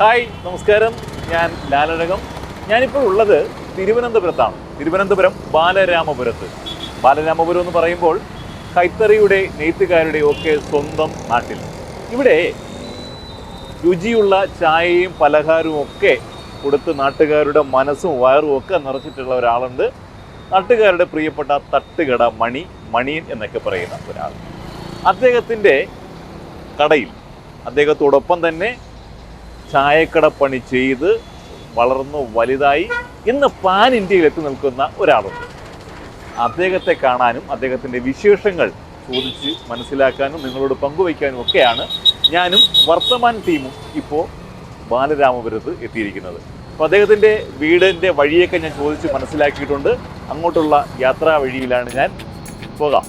Hi നമസ്കാരം. ഞാൻ ലാലടകം ഞാനിപ്പോൾ ഉള്ളത് തിരുവനന്തപുരത്താണ്. തിരുവനന്തപുരം ബാലരാമപുരത്ത്. ബാലരാമപുരം എന്ന് പറയുമ്പോൾ കൈത്തറിയുടെ നെയ്ത്തുകാരുടെ ഒക്കെ സ്വന്തം നാട്ടിൽ. ഇവിടെ രുചിയുള്ള ചായയും പലഹാരവും ഒക്കെ കൊടുത്ത് നാട്ടുകാരുടെ മനസ്സും വയറും ഒക്കെ നിറച്ചിട്ടുള്ള ഒരാളുണ്ട്. നാട്ടുകാരുടെ പ്രിയപ്പെട്ട തട്ടുകട മണി മണിയൻ എന്നൊക്കെ പറയുന്ന ഒരാൾ. അദ്ദേഹത്തിന്റെ കടയിൽ അദ്ദേഹത്തോടൊപ്പം തന്നെ ചായക്കട പണി ചെയ്ത് വളർന്നു വലുതായി ഇന്ന് പാൻ ഇന്ത്യയിൽ എത്തി നിൽക്കുന്ന ഒരാളുണ്ട്. അദ്ദേഹത്തെ കാണാനും അദ്ദേഹത്തിന്റെ വിശേഷങ്ങൾ ചോദിച്ച് മനസ്സിലാക്കാനും നിങ്ങളോട് പങ്കുവയ്ക്കാനും ഒക്കെയാണ് ഞാനും വർത്തമാൻ ടീമും ഇപ്പോൾ ബാലരാമപുരത്ത് എത്തിയിരിക്കുന്നത്. അപ്പോൾ അദ്ദേഹത്തിന്റെ വീടിന്റെ വഴിയൊക്കെ ഞാൻ ചോദിച്ച് മനസ്സിലാക്കിയിട്ടുണ്ട്. അങ്ങോട്ടുള്ള യാത്രാ വഴിയിലാണ് ഞാൻ പോകാം.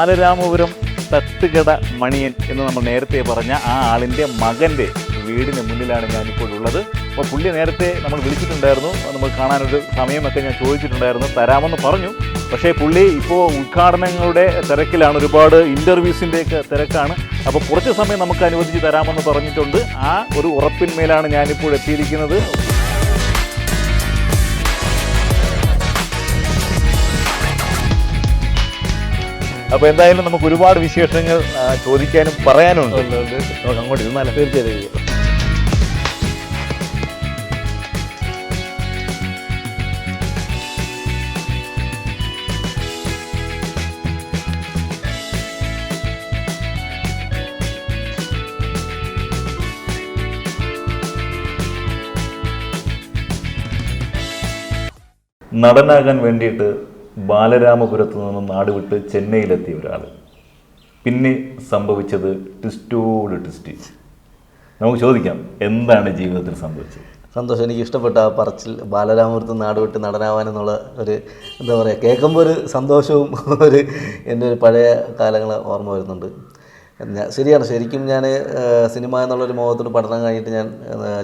ബാലരാമപുരം തട്ടുകട മണിയൻ എന്ന് നമ്മൾ നേരത്തെ പറഞ്ഞ ആ ആളിന്റെ മകന്റെ വീടിന് മുന്നിലാണ് ഞാനിപ്പോൾ ഉള്ളത്. അപ്പോൾ പുള്ളി നേരത്തെ നമ്മൾ വിളിച്ചിട്ടുണ്ടായിരുന്നു. നമ്മൾ കാണാനൊരു സമയമൊക്കെ ഞാൻ ചോദിച്ചിട്ടുണ്ടായിരുന്നു. തരാമെന്ന് പറഞ്ഞു. പക്ഷേ പുള്ളി ഇപ്പോൾ ഉദ്ഘാടനങ്ങളുടെ തിരക്കിലാണ്. ഒരുപാട് ഇന്റർവ്യൂസിന്റെയൊക്കെ തിരക്കാണ്. അപ്പോൾ കുറച്ച് സമയം നമുക്ക് അനുവദിച്ച് തരാമെന്ന് പറഞ്ഞിട്ടുണ്ട്. ആ ഒരു ഉറപ്പിന്മേലാണ് ഞാനിപ്പോൾ എത്തിയിരിക്കുന്നത്. അപ്പോൾ എന്തായാലും നമുക്ക് ഒരുപാട് വിശേഷങ്ങൾ ചോദിക്കാനും പറയാനും ഉണ്ട്. നമുക്ക് അങ്ങോട്ട് ഇരുന്നാലും. തീർച്ചയായിട്ടും. നടനാകാൻ വേണ്ടിയിട്ട് ബാലരാമപുരത്ത് നിന്നും നാടുവിട്ട് ചെന്നൈയിലെത്തിയ ഒരാൾ പിന്നെ സംഭവിച്ചത് ട്വിസ്റ്റോട് ട്വിസ്റ്റ്. നമുക്ക് ചോദിക്കാം എന്താണ് ജീവിതത്തിൽ സംഭവിച്ചത്? സന്തോഷം എനിക്ക് ഇഷ്ടപ്പെട്ട ആ പറച്ചിൽ ബാലരാമപുരത്ത് നാട് വിട്ട് നടനാവാൻ എന്നുള്ള ഒരു എന്താ പറയുക കേൾക്കുമ്പോൾ ഒരു സന്തോഷവും ഒരു എന്റെ ഒരു പഴയ കാലങ്ങൾ ഓർമ്മ വരുന്നുണ്ട്. ശരിയാണ് ശരിക്കും ഞാൻ സിനിമ എന്നുള്ളൊരു മോഹത്തോട് പഠനം കഴിഞ്ഞിട്ട് ഞാൻ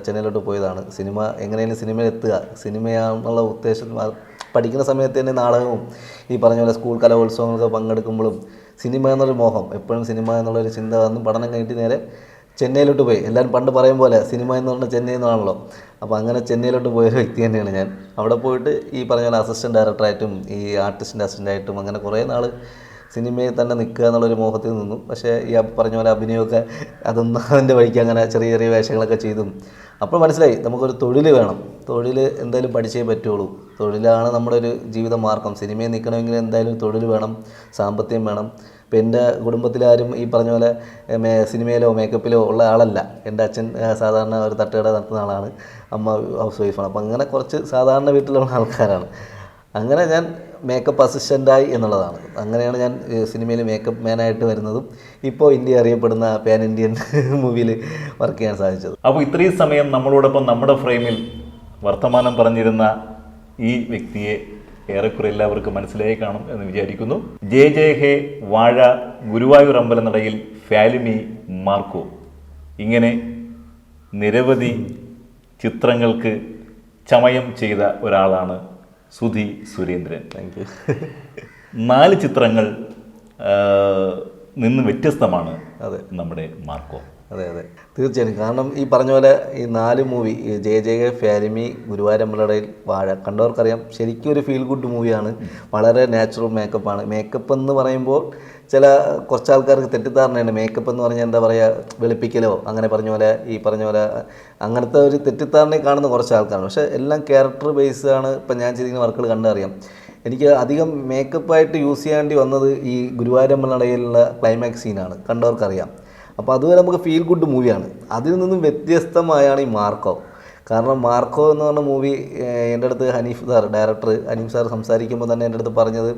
ചെന്നൈയിലോട്ട് പോയതാണ്. സിനിമ എങ്ങനെയും സിനിമയിൽ എത്തുക. സിനിമയാണെന്നുള്ള ഉദ്ദേശം ആ, പഠിക്കുന്ന സമയത്ത് തന്നെ നാടകവും ഈ പറഞ്ഞ പോലെ സ്കൂൾ കലോത്സവങ്ങളൊക്കെ പങ്കെടുക്കുമ്പോഴും സിനിമ എന്നൊരു മോഹം എപ്പോഴും സിനിമ എന്നുള്ളൊരു ചിന്ത വന്ന് പഠനം കഴിഞ്ഞിട്ട് നേരെ ചെന്നൈയിലോട്ട് പോയി. എല്ലാവരും പണ്ട് പറയും പോലെ സിനിമ എന്ന് പറഞ്ഞാൽ ചെന്നൈ എന്നാണല്ലോ. അപ്പോൾ അങ്ങനെ ചെന്നൈയിലോട്ട് പോയൊരു വ്യക്തി തന്നെയാണ് ഞാൻ. അവിടെ പോയിട്ട് ഈ പറഞ്ഞ പോലെ അസിസ്റ്റന്റ് ഡയറക്ടറായിട്ടും ഈ ആർട്ടിസ്റ്റിന്റെ അസിസ്റ്റന്റായിട്ടും അങ്ങനെ കുറേ നാൾ സിനിമയിൽ തന്നെ നിൽക്കുക എന്നുള്ളൊരു മോഹത്തിൽ നിന്നും. പക്ഷേ ഈ പറഞ്ഞ പോലെ അഭിനയമൊക്കെ അതൊന്നും അതിന്റെ വഴിക്ക് അങ്ങനെ ചെറിയ ചെറിയ വേഷങ്ങളൊക്കെ ചെയ്തും. അപ്പോൾ മനസ്സിലായി നമുക്കൊരു തൊഴിൽ വേണം. തൊഴിൽ എന്തായാലും പഠിച്ചേ പറ്റുള്ളൂ. തൊഴിലാണ് നമ്മുടെ ഒരു ജീവിത മാർഗം. സിനിമയിൽ നിൽക്കണമെങ്കിൽ എന്തായാലും തൊഴിൽ വേണം സാമ്പത്തികം വേണം. ഇപ്പം എന്റെ കുടുംബത്തിലാരും ഈ പറഞ്ഞ പോലെ മേ സിനിമയിലോ മേക്കപ്പിലോ ഉള്ള ആളല്ല. എന്റെ അച്ഛൻ സാധാരണ ഒരു തട്ടുകട നടത്തുന്ന ആളാണ്. അമ്മ ഹൗസ് വൈഫാണ്. അപ്പം അങ്ങനെ കുറച്ച് സാധാരണ വീട്ടിലുള്ള ആൾക്കാരാണ്. അങ്ങനെ ഞാൻ മേക്കപ്പ് അസിസ്റ്റന്റായി എന്നുള്ളതാണ്. അങ്ങനെയാണ് ഞാൻ സിനിമയിൽ മേക്കപ്പ് മാനായിട്ട് വരുന്നതും ഇപ്പോൾ ഇന്ത്യ അറിയപ്പെടുന്ന പാൻ ഇന്ത്യൻ മൂവിയിൽ വർക്ക് ചെയ്യാൻ സാധിച്ചത്. അപ്പോൾ ഇത്രയും സമയം നമ്മളോടൊപ്പം നമ്മുടെ ഫ്രെയിമിൽ വർത്തമാനം പറഞ്ഞിരുന്ന ഈ വ്യക്തിയെ ഏറെക്കുറെ എല്ലാവർക്കും മനസ്സിലായി കാണും എന്ന് വിചാരിക്കുന്നു. ജെ ജെ ഹെ വാഴ ഗുരുവായൂർ അമ്പലനടയിൽ ഫാലിമി മാർക്കോ. ഇങ്ങനെ നിരവധി ചിത്രങ്ങൾക്ക് ചമയം ചെയ്ത ഒരാളാണ് സുധി സുരേന്ദ്രൻ. താങ്ക് യു നാല് ചിത്രങ്ങൾ നിന്ന് വ്യത്യസ്തമാണ് അതെ. നമ്മുടെ മാർക്കോ. അതെ അതെ. തീർച്ചയായും കാരണം ഈ പറഞ്ഞ പോലെ ഈ നാല് മൂവി ജെ ജെ കെ ഫാരിമി ഗുരുവായൂരമ്പലടയിൽ വാഴ കണ്ടവർക്കറിയാം. ശരിക്കും ഒരു ഫീൽ ഗുഡ് മൂവിയാണ് വളരെ നാച്ചുറൽ മേക്കപ്പാണ് മേക്കപ്പ് എന്ന് പറയുമ്പോൾ ചില കുറച്ച് ആൾക്കാർക്ക് തെറ്റിദ്ധാരണയാണ്. മേക്കപ്പ് എന്ന് പറഞ്ഞാൽ എന്താ പറയുക വെളുപ്പിക്കലോ അങ്ങനെ പറഞ്ഞ പോലെ ഈ പറഞ്ഞ പോലെ അങ്ങനത്തെ ഒരു തെറ്റിദ്ധാരണയെ കാണുന്ന കുറച്ച് ആൾക്കാരാണ് പക്ഷേ എല്ലാം ക്യാരക്ടർ ബേസ് ആണ്. ഇപ്പം ഞാൻ ചെയ്തിരിക്കുന്ന വർക്കുകൾ കണ്ടറിയാം. എനിക്ക് അധികം മേക്കപ്പായിട്ട് യൂസ് ചെയ്യേണ്ടി വന്നത് ഈ ഗുരുവായൂരമ്പലടയിലുള്ള ക്ലൈമാക്സ് സീനാണ് കണ്ടവർക്കറിയാം. അപ്പോൾ അതുവരെ നമുക്ക് ഫീൽ ഗുഡ് മൂവിയാണ് അതിൽ നിന്നും വ്യത്യസ്തമായാണ് ഈ മാർക്കോ കാരണം മാർക്കോ എന്ന് പറഞ്ഞ മൂവി എന്റെ അടുത്ത് Hanif sir director Hanif sir സംസാരിക്കുമ്പോൾ തന്നെ എന്റെ അടുത്ത് പറഞ്ഞത്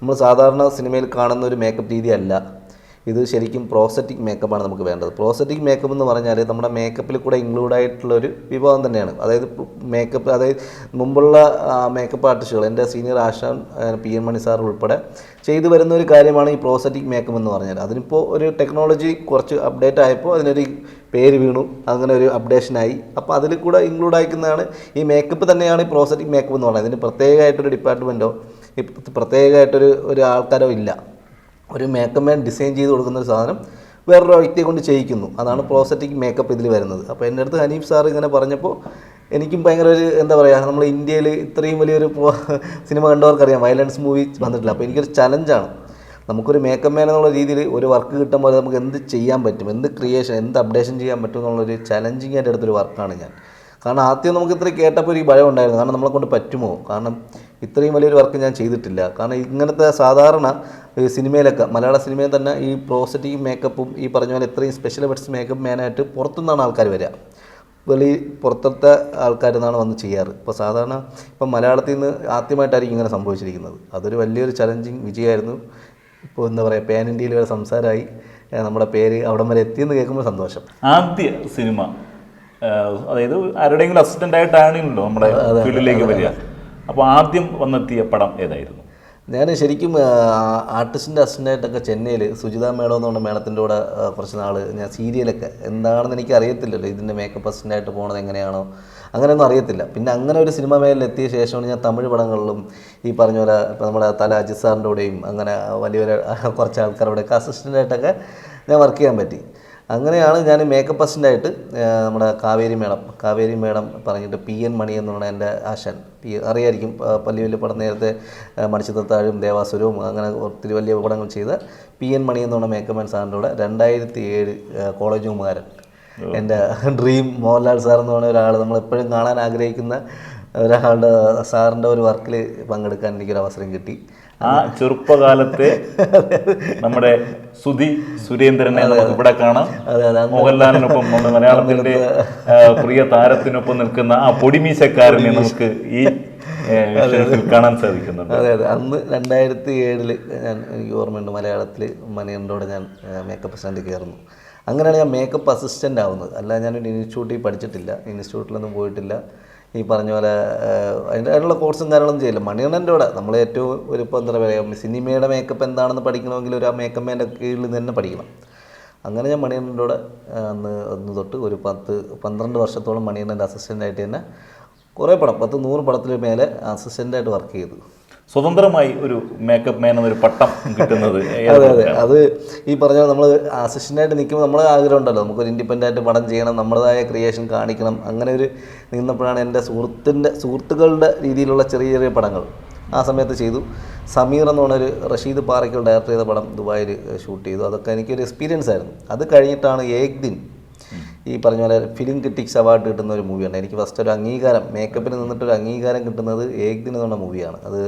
നമ്മൾ സാധാരണ സിനിമയിൽ കാണുന്ന ഒരു മേക്കപ്പ് രീതിയല്ല ഇത് ശരിക്കും പ്രോസറ്റിക് മേക്കപ്പാണ് നമുക്ക് വേണ്ടത്. പ്രോസറ്റിക് മേക്കപ്പ് എന്ന് പറഞ്ഞാൽ നമ്മുടെ മേക്കപ്പിൽ കൂടെ ഇൻക്ലൂഡ് ആയിട്ടുള്ള ഒരു വിഭവം തന്നെയാണ്. അതായത് മേക്കപ്പ് അതായത് മുമ്പുള്ള മേക്കപ്പ് ആർട്ടിസ്റ്റുകൾ എന്റെ സീനിയർ ആശാൻ പി എൻ മണി സാർ ഉൾപ്പെടെ ചെയ്തു വരുന്ന ഒരു കാര്യമാണ് ഈ പ്രോസറ്റിക് മേക്കപ്പ് എന്ന് പറഞ്ഞാൽ അതിനിപ്പോൾ ഒരു ടെക്നോളജി കുറച്ച് അപ്ഡേറ്റ് ആയപ്പോൾ അതിനൊരു പേര് വീണു. അങ്ങനെ ഒരു അപ്ഡേഷനായി അപ്പോൾ അതിൽ കൂടെ ഇൻക്ലൂഡ് ആയിക്കുന്നതാണ് ഈ മേക്കപ്പ് തന്നെയാണ് ഈ പ്രോസറ്റിക് മേക്കപ്പ് എന്ന് പറയുന്നത്. ഇതിന് പ്രത്യേകമായിട്ടൊരു ഡിപ്പാർട്ട്മെന്റോ പ്രത്യേകമായിട്ടൊരു ഒരു ആൾക്കാരോ ഇല്ല. ഒരു മേക്കപ്പ് മാൻ ഡിസൈൻ ചെയ്ത് കൊടുക്കുന്ന ഒരു സാധനം വേറൊരു വ്യക്തിയെ കൊണ്ട് ചെയ്യിക്കുന്നു. അതാണ് പ്രോസറ്റിക് മേക്കപ്പ് ഇതിൽ വരുന്നത്. അപ്പോൾ എന്റെ അടുത്ത് ഹനീഫ് സാർ ഇങ്ങനെ പറഞ്ഞപ്പോൾ എനിക്കും ഭയങ്കര ഒരു എന്താ പറയുക നമ്മൾ ഇന്ത്യയിൽ ഇത്രയും വലിയൊരു സിനിമ കണ്ടവർക്കറിയാം. വയലൻസ് മൂവി വന്നിട്ടില്ല. അപ്പോൾ എനിക്കൊരു ചലഞ്ചാണ് നമുക്കൊരു മേക്കപ്പ് മാൻ എന്നുള്ള രീതിയിൽ ഒരു വർക്ക് കിട്ടുമ്പോൾ നമുക്ക് എന്ത് ചെയ്യാൻ പറ്റും? എന്ത് ക്രിയേഷൻ എന്ത് അപ്ഡേഷൻ ചെയ്യാൻ പറ്റും എന്നുള്ളൊരു ചലഞ്ചിങ് ആയിട്ട് എടുത്തൊരു വർക്കാണ് ഞാൻ. കാരണം ആദ്യം നമുക്ക് ഇത്ര കേട്ടപ്പോൾ ഒരു ഭയം ഉണ്ടായിരുന്നു. കാരണം നമ്മളെ കൊണ്ട് പറ്റുമോ? കാരണം ഇത്രയും വലിയൊരു വർക്ക് ഞാൻ ചെയ്തിട്ടില്ല. കാരണം ഇങ്ങനത്തെ സാധാരണ സിനിമയിലൊക്കെ മലയാള സിനിമയിൽ തന്നെ ഈ പ്രോസറ്റിക് മേക്കപ്പും ഈ പറഞ്ഞ പോലെ ഇത്രയും സ്പെഷ്യൽ എഫക്ട്സ് മേക്കപ്പ് മേനായിട്ട് പുറത്തുനിന്നാണ് ആൾക്കാർ വരിക. വെളി പുറത്തത്തെ ആൾക്കാരെന്നാണ് വന്ന് ചെയ്യാറ്. ഇപ്പോൾ സാധാരണ ഇപ്പം മലയാളത്തിൽ നിന്ന് ആദ്യമായിട്ടായിരിക്കും ഇങ്ങനെ സംഭവിച്ചിരിക്കുന്നത്. അതൊരു വലിയൊരു ചലഞ്ചിങ് വിജയമായിരുന്നു. ഇപ്പോൾ എന്താ പറയുക പാൻ ഇന്ത്യയിൽ വരെ സംസാരമായി. നമ്മുടെ പേര് അവിടം വരെ എത്തിയെന്ന് കേൾക്കുമ്പോൾ സന്തോഷം. ആദ്യ സിനിമ അതായത് ആരുടെയെങ്കിലും അസിസ്റ്റന്റ് ആയിട്ടാണല്ലോ നമ്മുടെ ഫീൽഡിലേക്ക് വരിക. അപ്പോൾ ആദ്യം വന്നെത്തിയ പടം ഏതായിരുന്നു? ഞാൻ ശരിക്കും ആർട്ടിസ്റ്റിന്റെ അസിസ്റ്റന്റായിട്ടൊക്കെ ചെന്നൈയിൽ സുജിത മേഡം എന്ന് പറഞ്ഞ മേഡത്തിന്റെ കൂടെ കുറച്ച് നാൾ ഞാൻ സീരിയലൊക്കെ എന്താണെന്ന് എനിക്ക് അറിയത്തില്ലല്ലോ ഇതിന്റെ മേക്കപ്പ് അസിസ്റ്റന്റായിട്ട് പോകണത് എങ്ങനെയാണോ അങ്ങനെയൊന്നും അറിയത്തില്ല. പിന്നെ അങ്ങനെ ഒരു സിനിമ മേഖലയിൽ എത്തിയ ശേഷമാണ് ഞാൻ തമിഴ് പടങ്ങളിലും ഈ പറഞ്ഞ പോലെ ഇപ്പോൾ നമ്മുടെ തല അജിത് സാറിന്റെ കൂടെയും അങ്ങനെ വലിയ കുറച്ച് ആൾക്കാരുടെയൊക്കെ അസിസ്റ്റന്റായിട്ടൊക്കെ ഞാൻ വർക്ക് ചെയ്യാൻ പറ്റി. അങ്ങനെയാണ് ഞാൻ മേക്കപ്പ് അസിസ്റ്റന്റായിട്ട് നമ്മുടെ കാവേരി മേഡം കാവേരി മേഡം പറഞ്ഞിട്ട് പി എൻ മണി എന്നുള്ള എന്റെ ആശാൻ. പി അറിയായിരിക്കും വലിയ വലിയ പടം നേരത്തെ മണിച്ചിത്രത്താഴും ദേവാസുരവും അങ്ങനെ ഒത്തിരി വലിയ പടങ്ങൾ ചെയ്ത പി എൻ മണി എന്നുള്ള മേക്കപ്പ് മാൻ സാറിന്റെ കൂടെ രണ്ടായിരത്തി ഏഴ് കോളേജ് കുമാരൻ എന്റെ ഡ്രീം മോഹൻലാൽ സാർ എന്ന് പറഞ്ഞ ഒരാൾ നമ്മളെപ്പോഴും കാണാൻ ആഗ്രഹിക്കുന്ന ഒരാളുടെ സാറിന്റെ ഒരു വർക്കിൽ പങ്കെടുക്കാൻ എനിക്കൊരു അവസരം കിട്ടി. ആ ചെറുപ്പകാലത്തെ നമ്മുടെ സുധി സുരേന്ദ്രനെ നമുക്ക് ഇവിടെ കാണാം. മോഹൻലാലിനൊപ്പം നമ്മുടെ മലയാളത്തിന്റെ ആ, പ്രിയ താരത്തിനൊപ്പം നിൽക്കുന്ന ആ പൊടിമീശക്കാരനെ നമുക്ക് ഈ കാണാൻ സാധിക്കുന്നുണ്ട്. അതെ അതെ. അന്ന് രണ്ടായിരത്തി ഏഴിൽ ഞാൻ എനിക്ക് ഓർമ്മയുണ്ട് മലയാളത്തിൽ മണിയന്റെ ഞാൻ മേക്കപ്പ് സ്റ്റാൻഡിൽ കയറുന്നു. അങ്ങനെയാണ് ഞാൻ മേക്കപ്പ് അസിസ്റ്റന്റ് ആവുന്നത്. അല്ല ഞാനൊരു ഇൻസ്റ്റിറ്റ്യൂട്ടിൽ പഠിച്ചിട്ടില്ല. ഇൻസ്റ്റിറ്റ്യൂട്ടിലൊന്നും പോയിട്ടില്ല. ഈ പറഞ്ഞ പോലെ അതിന്റെ കോഴ്സും കാര്യങ്ങളൊന്നും ചെയ്യില്ല. മണിയണ്ണന്റെ കൂടെ നമ്മൾ ഏറ്റവും ഒരു ഇപ്പോൾ എന്താ പറയുക സിനിമയുടെ മേക്കപ്പ് എന്താണെന്ന് പഠിക്കണമെങ്കിൽ ഒരു ആ മേക്കപ്പ് മാന്റെ കീഴിൽ നിന്ന് തന്നെ പഠിക്കണം. അങ്ങനെ ഞാൻ മണിയണ്ണന്റെ കൂടെ അന്ന് അന്ന് തൊട്ട് ഒരു പത്ത് പന്ത്രണ്ട് വർഷത്തോളം മണിയണ്ണന്റെ അസിസ്റ്റന്റായിട്ട് തന്നെ കുറേ പടം പത്ത് നൂറ് പടത്തിന് മേലെ അസിസ്റ്റന്റായിട്ട് വർക്ക് ചെയ്തു. സ്വതന്ത്രമായി ഒരു മേക്കപ്പ് മാൻ എന്നൊരു പട്ടം കിട്ടുന്നത് അതെ അതെ. അത് ഈ പറഞ്ഞ നമ്മൾ അസിസ്റ്റന്റായിട്ട് നിൽക്കുമ്പോൾ നമ്മളെ ആഗ്രഹം ഉണ്ടല്ലോ. നമുക്കൊരു ഇൻഡിപെൻഡന്റ് ആയിട്ട് പടം ചെയ്യണം നമ്മുടേതായ ക്രിയേഷൻ കാണിക്കണം അങ്ങനെ ഒരു നിന്നപ്പോഴാണ് എന്റെ സുഹൃത്തിന്റെ സുഹൃത്തുക്കളുടെ രീതിയിലുള്ള ചെറിയ ചെറിയ പടങ്ങൾ. ആ സമയത്ത് ചെയ്തു. സമീർ എന്ന് പറഞ്ഞൊരു റഷീദ് പാറയ്ക്കൽ ഡയറക്ടർ ചെയ്ത പടം ദുബായിൽ ഷൂട്ട് ചെയ്തു. അതൊക്കെ എനിക്കൊരു എക്സ്പീരിയൻസ് ആയിരുന്നു. അത് കഴിഞ്ഞിട്ടാണ് ഏക് ദിൻ. ഈ പറഞ്ഞ പോലെ ഫിലിം ക്രിറ്റിക്സ് അവാർഡ് കിട്ടുന്ന ഒരു മൂവിയാണ് എനിക്ക് ഫസ്റ്റ് ഒരു അംഗീകാരം മേക്കപ്പിന് നിന്നിട്ട് ഒരു അംഗീകാരം കിട്ടുന്നത് ഏക് ദിൻ എന്നുള്ള മൂവിയാണ് അത്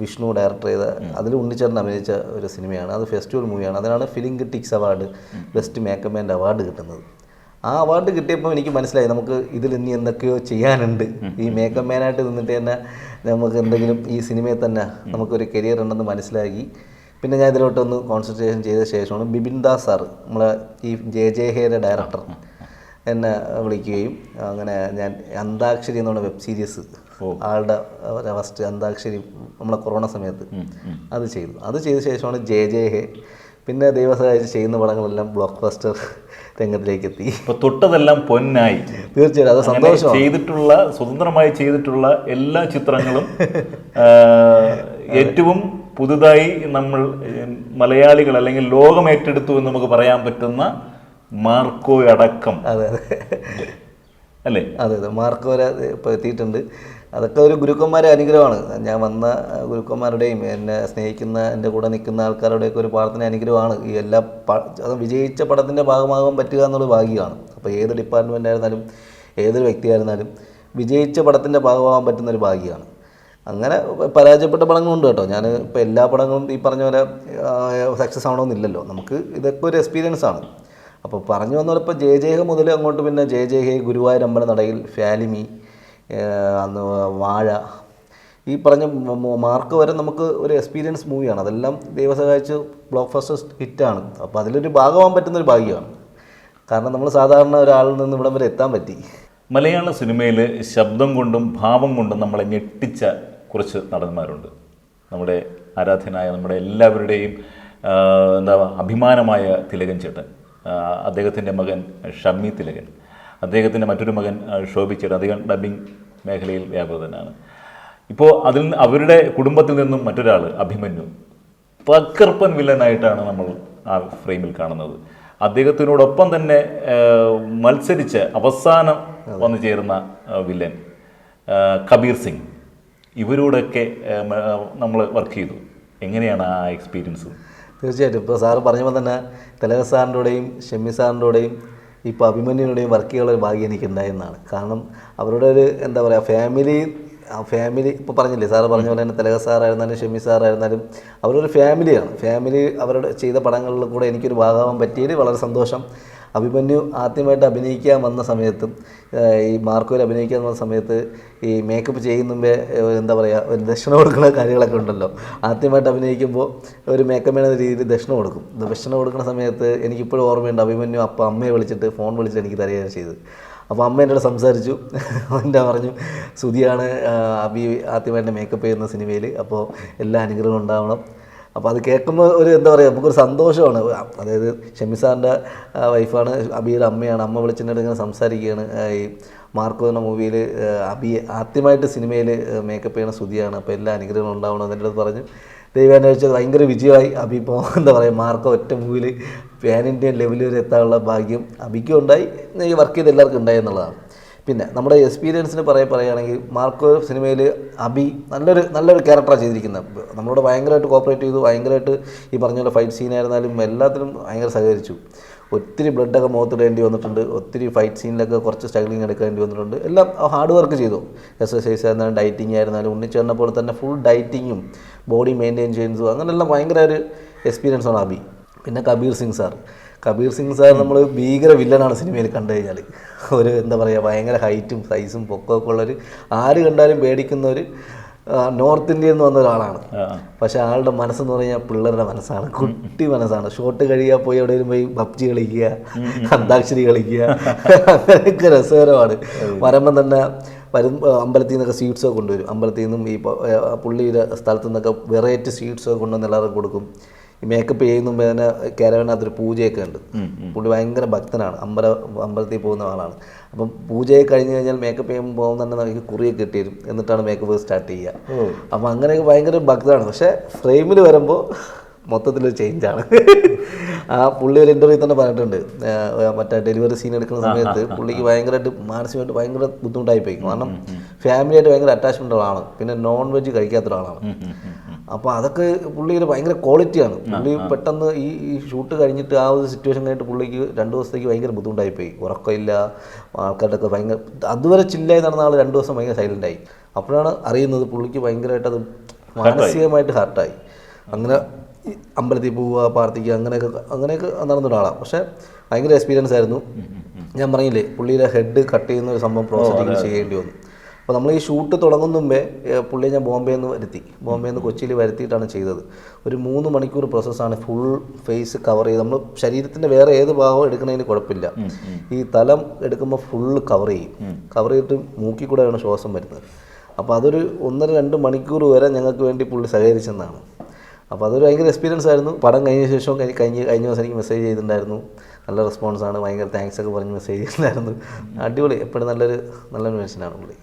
വിഷ്ണു ഡയറക്ടർ ചെയ്ത അതിൽ ഉണ്ണിച്ചേട്ടൻ അഭിനയിച്ച ഒരു സിനിമയാണ് അത് ഫെസ്റ്റിവൽ മൂവിയാണ് അതിനാണ് film critics award best makeup മാന്റെ award കിട്ടുന്നത്. ആ അവാർഡ് കിട്ടിയപ്പോൾ എനിക്ക് മനസ്സിലായി നമുക്ക് ഇതിൽ ഇനി എന്തൊക്കെയോ ചെയ്യാനുണ്ട്. ഈ മേക്കപ്പ് മാനായിട്ട് നിന്നിട്ട് തന്നെ നമുക്ക് എന്തെങ്കിലും ഈ സിനിമയിൽ തന്നെ നമുക്കൊരു കരിയർ ഉണ്ടെന്ന് മനസ്സിലാക്കി പിന്നെ ഞാൻ ഇതിലോട്ടൊന്ന് കോൺസെൻട്രേഷൻ ചെയ്ത ശേഷമാണ് ബിബിൻ ദാസ് സാറ് നമ്മളെ ഈ ജെ ജെ ഹേയുടെ ഡയറക്ടർ എന്നെ വിളിക്കുകയും അങ്ങനെ ഞാൻ അന്താക്ഷരി എന്നുള്ള വെബ് സീരീസ് ആളുടെ ഫസ്റ്റ് അന്താക്ഷരി നമ്മളെ കൊറോണ സമയത്ത് അത് ചെയ്തു. അത് ചെയ്ത ശേഷമാണ് ജെ ജെ ഹെ പിന്നെ ദൈവം ചെയ്യുന്ന പടങ്ങളെല്ലാം ബ്ലോക്ക് ബസ്റ്റർ രംഗത്തിലേക്ക് എത്തി ഇപ്പൊ തൊട്ടതെല്ലാം പൊന്നായി. തീർച്ചയായിട്ടും അത് സന്തോഷം ചെയ്തിട്ടുള്ള സ്വതന്ത്രമായി ചെയ്തിട്ടുള്ള എല്ലാ ചിത്രങ്ങളും ഏറ്റവും പുതുതായി നമ്മൾ മലയാളികൾ അല്ലെങ്കിൽ ലോകം ഏറ്റെടുത്തു എന്ന് നമുക്ക് പറയാൻ പറ്റുന്ന മാർക്കോ അടക്കം. അതെ അതെ. അല്ലേ? അതെ അതെ. മാർക്ക് വരെ ഇപ്പോൾ എത്തിയിട്ടുണ്ട്. അതൊക്കെ ഒരു ഗുരുക്കന്മാരെ അനുഗ്രഹമാണ്. ഞാൻ വന്ന ഗുരുക്കന്മാരുടെയും എന്നെ സ്നേഹിക്കുന്ന എന്റെ കൂടെ നിൽക്കുന്ന ആൾക്കാരുടെയൊക്കെ ഒരു പ്രാർത്ഥന അനുഗ്രഹമാണ്. ഈ എല്ലാ പ- അത് വിജയിച്ച പടത്തിന്റെ ഭാഗമാകാൻ പറ്റുക എന്നുള്ള ഭാഗ്യമാണ്. അപ്പോൾ ഏത് ഡിപ്പാർട്ട്മെന്റ് ആയിരുന്നാലും ഏതൊരു വ്യക്തിയായിരുന്നാലും വിജയിച്ച പടത്തിന്റെ ഭാഗമാകാൻ പറ്റുന്ന ഒരു ഭാഗ്യമാണ്. അങ്ങനെ പരാജയപ്പെട്ട പടങ്ങളുണ്ട് കേട്ടോ. ഞാൻ ഇപ്പോൾ എല്ലാ പടങ്ങളും ഈ പറഞ്ഞ പോലെ സക്സസ് ആവണമെന്നില്ലല്ലോ. നമുക്ക് ഇതൊക്കെ ഒരു എക്സ്പീരിയൻസ് ആണ്. അപ്പോൾ പറഞ്ഞു വന്നപ്പോൾ ഇപ്പോൾ ജയ ജയഹ മുതൽ അങ്ങോട്ട് പിന്നെ ജയ ജയ ഹെ ഗുരുവായൂർ അമ്പലനടയിൽ ഫാലിമി അന്ന് വാഴ. ഈ പറഞ്ഞ മാർക്ക് വരെ നമുക്ക് ഒരു എക്സ്പീരിയൻസ് മൂവിയാണ് അതെല്ലാം ദൈവം സഹായിച്ച് ബ്ലോക്ക് ഫസ്റ്റ് ഹിറ്റാണ് അപ്പോൾ അതിലൊരു ഭാഗമാകാൻ പറ്റുന്ന ഒരു ഭാഗ്യമാണ്. കാരണം നമ്മൾ സാധാരണ ഒരാളിൽ നിന്ന് ഇവിടം വരെ എത്താൻ പറ്റി. മലയാള സിനിമയിൽ ശബ്ദം കൊണ്ടും ഭാവം കൊണ്ടും നമ്മളെ ഞെട്ടിച്ച കുറച്ച് നടന്മാരുണ്ട്. നമ്മുടെ ആരാധ്യനായ നമ്മുടെ എല്ലാവരുടെയും എന്താ അഭിമാനമായ തിലകൻ ചേട്ടൻ. അദ്ദേഹത്തിന്റെ മകൻ ഷമ്മി തിലകൻ. അദ്ദേഹത്തിന്റെ മറ്റൊരു മകൻ ശോഭിച്ചേട്ടൻ. അദ്ദേഹം ഡബിങ് മേഖലയിൽ വ്യാപൃതനാണ്. ഇപ്പോൾ അതിൽ അവരുടെ കുടുംബത്തിൽ നിന്നും മറ്റൊരാൾ അഭിമന്യു. പകർപ്പൻ വില്ലനായിട്ടാണ് നമ്മൾ ആ ഫ്രെയിമിൽ കാണുന്നത്. അദ്ദേഹത്തിനോടൊപ്പം തന്നെ മത്സരിച്ച് അവസാനം വന്നു ചേർന്ന വില്ലൻ കബീർ സിംഗ്. ഇവരോടൊക്കെ നമ്മൾ വർക്ക് ചെയ്തു. എങ്ങനെയാണ് ആ എക്സ്പീരിയൻസ്? തീർച്ചയായിട്ടും. ഇപ്പോൾ സാറ് പറഞ്ഞപ്പോൾ തന്നെ തിലക സാറിന്റെയും ഷെമ്മി സാറിന്റെയും ഇപ്പോൾ അഭിമന്യുടെയും വർക്ക് ചെയ്യാനുള്ള ഒരു ഭാഗ്യം എനിക്ക് ഉണ്ടായെന്നാണ്. കാരണം അവരുടെ ഒരു എന്താ പറയുക ഫാമിലി ആ ഫാമിലി ഇപ്പോൾ പറഞ്ഞില്ലേ സാറ് പറഞ്ഞ പോലെ തന്നെ തിലക സാറായിരുന്നാലും ഷെമ്മി സാറായിരുന്നാലും അവരൊരു ഫാമിലിയാണ്. ഫാമിലി അവരുടെ ചെയ്ത പടങ്ങളിൽ കൂടെ എനിക്കൊരു ഭാഗമാകാൻ പറ്റിയതിൽ വളരെ സന്തോഷം. അഭിമന്യു ആദ്യമായിട്ട് അഭിനയിക്കാൻ വന്ന സമയത്തും ഈ മാർക്കോയിൽ അഭിനയിക്കാൻ വന്ന സമയത്ത് ഈ മേക്കപ്പ് ചെയ്യുന്ന മുമ്പേ എന്താ പറയുക ഒരു ദക്ഷിണ കൊടുക്കുന്ന കാര്യങ്ങളൊക്കെ ഉണ്ടല്ലോ. ആദ്യമായിട്ട് അഭിനയിക്കുമ്പോൾ ഒരു മേക്കപ്പ് എന്ന രീതിയിൽ ദക്ഷിണ കൊടുക്കും. ദക്ഷിണ കൊടുക്കുന്ന സമയത്ത് എനിക്കിപ്പോഴും ഓർമ്മയുണ്ട് അഭിമന്യു അപ്പം അമ്മയെ വിളിച്ചിട്ട് ഫോൺ വിളിച്ചിട്ട് എനിക്ക് തരികയാണ് ചെയ്തത്. അപ്പോൾ അമ്മ എന്നോട് സംസാരിച്ചു. എന്റെ പറഞ്ഞു സുധിയാണ് ആ, അഭി ആദ്യമായിട്ട് മേക്കപ്പ് ചെയ്യുന്ന സിനിമയിൽ അപ്പോൾ എല്ലാ അനുഗ്രഹവും ഉണ്ടാവണം. അപ്പോൾ അത് കേൾക്കുമ്പോൾ ഒരു എന്താ പറയുക നമുക്കൊരു സന്തോഷമാണ്. അതായത് ഷെമി സാറിന്റെ വൈഫാണ് അബിയുടെ അമ്മയാണ്. അമ്മ വിളിച്ചിട്ട് ഇങ്ങനെ സംസാരിക്കുകയാണ്. ഈ മാർക്കോ എന്ന മൂവിയിൽ അബി ആദ്യമായിട്ട് സിനിമയിൽ മേക്കപ്പ് ചെയ്യുന്ന സ്തുതിയാണ് അപ്പോൾ എല്ലാ അനുഗ്രഹങ്ങളും ഉണ്ടാവണം എന്നെ അടുത്ത് പറഞ്ഞു. ദൈവം വെച്ചാൽ ഭയങ്കര വിജയമായി അബി. ഇപ്പോൾ എന്താ പറയുക മാർക്കോ ഒറ്റ മൂവിയിൽ പാൻ ഇന്ത്യൻ ലെവലിൽ വരെ എത്താനുള്ള ഭാഗ്യം അബിക്കും ഉണ്ടായി. വർക്ക് ചെയ്ത് എല്ലാവർക്കും ഉണ്ടായി എന്നുള്ളതാണ്. പിന്നെ നമ്മുടെ എക്സ്പീരിയൻസിന് പറയ പറയുകയാണെങ്കിൽ മാർക്കോ സിനിമയിൽ അബി നല്ലൊരു നല്ലൊരു ക്യാരക്ടറാണ് ചെയ്തിരിക്കുന്നത്. നമ്മളോട് ഭയങ്കരമായിട്ട് കോപ്പറേറ്റ് ചെയ്തു ഭയങ്കരമായിട്ട് ഈ പറഞ്ഞ പോലെ ഫൈറ്റ് സീനായിരുന്നാലും എല്ലാത്തിനും ഭയങ്കര സഹകരിച്ചു. ഒത്തിരി ബ്ലഡൊക്കെ മുഖത്തിടേണ്ടി വന്നിട്ടുണ്ട് ഒത്തിരി ഫൈറ്റ് സീനിലൊക്കെ കുറച്ച് സ്ട്രഗ്ലിങ് എടുക്കേണ്ടി വന്നിട്ടുണ്ട്. എല്ലാം ഹാർഡ് വർക്ക് ചെയ്തു. എക്സസൈസ് ആയിരുന്നാലും ഡയറ്റിങ് ആയിരുന്നാലും ഉണ്ണിച്ചേർന്ന പോലെ തന്നെ ഫുൾ ഡയറ്റിങ്ങും ബോഡി മെയിന്റെയിൻ ചെയ്യുന്നതും അങ്ങനെയെല്ലാം ഭയങ്കര ഒരു എക്സ്പീരിയൻസാണ് അബി. പിന്നെ കബീർ സിംഗ് സാർ കബീർ സിംഗ് സാർ നമ്മൾ ഭീകര വില്ലനാണ് സിനിമയിൽ കണ്ടു കഴിഞ്ഞാൽ ഒരു എന്താ പറയുക ഭയങ്കര ഹൈറ്റും സൈസും പൊക്കമൊക്കെ ഉള്ളൊരു ആര് കണ്ടാലും പേടിക്കുന്ന ഒരു നോർത്ത് ഇന്ത്യയിൽ നിന്ന് വന്ന ഒരാളാണ്. പക്ഷെ ആളുടെ മനസ്സെന്ന് പറഞ്ഞാൽ പിള്ളേരുടെ മനസ്സാണ് കുട്ടി മനസ്സാണ്. ഷോട്ട് കഴിയാൽ പോയി എവിടെയും പോയി പബ്ജി കളിക്കുക അന്താക്ഷരി കളിക്കുക അങ്ങനെയൊക്കെ രസകരമാണ്. വരുമ്പം തന്നെ വരും അമ്പലത്തിൽ നിന്നൊക്കെ സ്വീറ്റ്സൊക്കെ കൊണ്ടുവരും. അമ്പലത്തിൽ നിന്നും ഈ പുള്ളിയുടെ സ്ഥലത്തു നിന്നൊക്കെ വെറൈറ്റി സ്വീറ്റ്സൊക്കെ കൊണ്ടുവന്ന് എല്ലാവർക്കും കൊടുക്കും. ഈ മേക്കപ്പ് ചെയ്യുന്ന മുമ്പേ തന്നെ കേരളത്തിനകത്തൊരു പൂജയൊക്കെ ഉണ്ട്. പുള്ളി ഭയങ്കര ഭക്തനാണ്. അമ്പല അമ്പലത്തിൽ പോകുന്ന ആളാണ്. അപ്പം പൂജയെ കഴിഞ്ഞ് കഴിഞ്ഞാൽ മേക്കപ്പ് ചെയ്യുമ്പോൾ പോകുന്ന തന്നെ നമുക്ക് കുറിയൊക്കെ കിട്ടിയിരും എന്നിട്ടാണ് മേക്കപ്പ് സ്റ്റാർട്ട് ചെയ്യുക. അപ്പം അങ്ങനെയൊക്കെ ഭയങ്കര ഭക്തനാണ്. പക്ഷേ ഫ്രെയിമിൽ വരുമ്പോൾ മൊത്തത്തിലൊരു ചേഞ്ചാണ് ആ പുള്ളി ഒരു ഇന്റർവ്യൂ തന്നെ പറഞ്ഞിട്ടുണ്ട്. മറ്റേ ഡെലിവറി സീൻ എടുക്കുന്ന സമയത്ത് പുള്ളിക്ക് ഭയങ്കരമായിട്ട് മാനസികമായിട്ട് ഭയങ്കര ബുദ്ധിമുട്ടായി പോയി കാരണം ഫാമിലിയായിട്ട് ഭയങ്കര അറ്റാച്ച്മെന്റ് ആളാണ്. പിന്നെ നോൺ വെജ് കഴിക്കാത്ത ഒരാളാണ് അപ്പോൾ അതൊക്കെ പുള്ളിയുടെ ഭയങ്കര ക്വാളിറ്റിയാണ്. പുള്ളി പെട്ടെന്ന് ഈ ഈ ഷൂട്ട് കഴിഞ്ഞിട്ട് ആ ഒരു സിറ്റുവേഷൻ കഴിഞ്ഞിട്ട് പുള്ളിക്ക് രണ്ട് ദിവസത്തേക്ക് ഭയങ്കര ബുദ്ധിമുട്ടായി പോയി ഉറക്കമില്ല ആൾക്കാരുടെ ഒക്കെ ഭയങ്കര അതുവരെ ചില്ലായി നടന്ന ആൾ രണ്ട് ദിവസം ഭയങ്കര സൈലന്റായി അപ്പോഴാണ് അറിയുന്നത് പുള്ളിക്ക് ഭയങ്കരമായിട്ട് അത് മാനസികമായിട്ട് ഹാർട്ടായി അങ്ങനെ അമ്പലത്തിൽ പോവുക പ്രാർത്ഥിക്കുക അങ്ങനെയൊക്കെ അങ്ങനെയൊക്കെ നടന്ന ഒരാളാണ്. പക്ഷേ ഭയങ്കര എക്സ്പീരിയൻസ് ആയിരുന്നു. ഞാൻ പറഞ്ഞില്ലേ പുള്ളിയുടെ ഹെഡ് കട്ട് ചെയ്യുന്ന ഒരു സംഭവം പ്രോസസ്സിംഗ് ചെയ്യേണ്ടി വന്നു. അപ്പോൾ നമ്മൾ ഈ ഷൂട്ട് തുടങ്ങും മുമ്പേ പുള്ളിയെ ഞാൻ ബോംബെയിൽ നിന്ന് വരുത്തി. ബോംബെയിൽ നിന്ന് കൊച്ചിയിൽ വരുത്തിയിട്ടാണ് ചെയ്തത്. ഒരു മൂന്ന് മണിക്കൂർ പ്രോസസ്സാണ് ഫുൾ ഫേസ് കവർ ചെയ്ത്. നമ്മൾ ശരീരത്തിന്റെ വേറെ ഏത് ഭാഗവും എടുക്കുന്നതിന് കുഴപ്പമില്ല. ഈ തലം എടുക്കുമ്പോൾ ഫുൾ കവർ ചെയ്യും. കവർ ചെയ്തിട്ട് മൂക്കി കൂടെയാണ് ശ്വാസം വരുന്നത്. അപ്പോൾ അതൊരു ഒന്നര രണ്ട് മണിക്കൂർ വരെ ഞങ്ങൾക്ക് വേണ്ടി പുള്ളി സഹകരിച്ചെന്നാണ്. അപ്പോൾ അതൊരു ഭയങ്കര എക്സ്പീരിയൻസ് ആയിരുന്നു. പടം കഴിഞ്ഞ ശേഷം കഴിഞ്ഞ കഴിഞ്ഞ ദിവസം എനിക്ക് മെസ്സേജ് ചെയ്തിട്ടുണ്ടായിരുന്നു. നല്ല റെസ്പോൺസാണ് ഭയങ്കര താങ്ക്സ് ഒക്കെ പറഞ്ഞ് മെസ്സേജ് ചെയ്തിട്ടുണ്ടായിരുന്നു. അടിപൊളി. എപ്പോഴും നല്ലൊരു നല്ലൊരു മനുഷ്യനാണ് പുള്ളി.